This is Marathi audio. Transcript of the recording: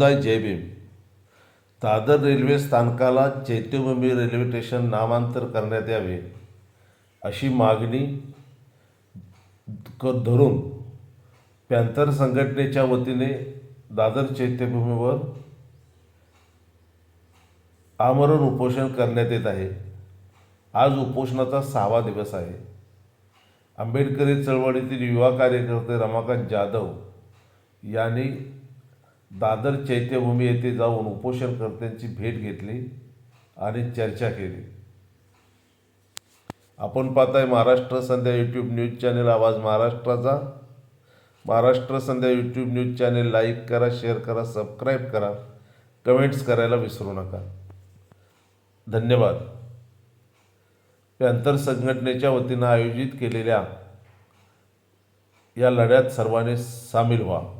समुदाय जय भीम. दादर रेल्वे स्थानकाला चैत्यभूमी रेल्वे स्टेशन नामांतर करण्यात यावे अशी मागणी क धरून पॅन्थर संघटनेच्या वतीने दादर चैत्यभूमीवर आमरण उपोषण करण्यात येत आहे. आज उपोषणाचा सहावा दिवस आहे. आंबेडकरी चळवळीतील युवा कार्यकर्ते रमाकांत जाधव यांनी दादर चैत्यभूमी येथे जाऊन उपोषणकर्त्यांची भेट घेतली आणि चर्चा केली. आपण पाहताय Maharashtra Sandhya YouTube news channel आवाज महाराष्ट्राचा. Maharashtra Sandhya YouTube news channel like करा शेअर करा सबस्क्राईब करा. कमेंट्स करायला विसरू नका. धन्यवाद. पॅन्थर संघटनेच्या वतीनं आयोजित केलेल्या या लढ्यात सर्वांनी सामील व्हा.